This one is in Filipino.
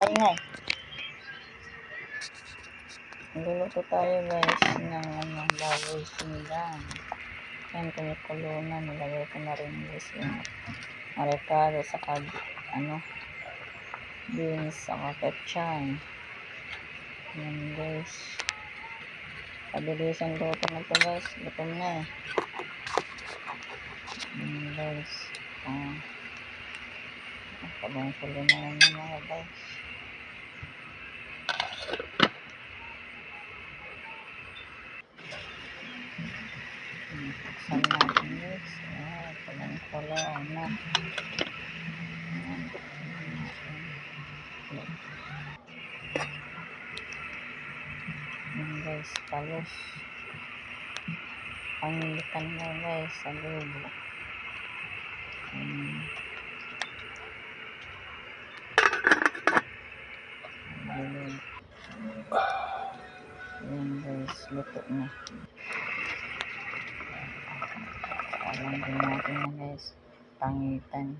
Ingay. Luluto tayo guys ng ano, baboy sinigang. Yan, kumukulo na. Nilagay ko na rin guys yung arekado sa kag, ano, beans, saka pechay. Yan guys. Pabilisan luto na to guys. Gutom na eh. Yan guys. Ah. Pabangkulo na yan mga guys. Buksan natin guys. Ah, pabangkulo na. Ayan. Ayan guys, palos. Pangitan na guys sa lubo. Ayan. Ayan. Ayan guys, luto na. Alam din natin na guys, pangitan.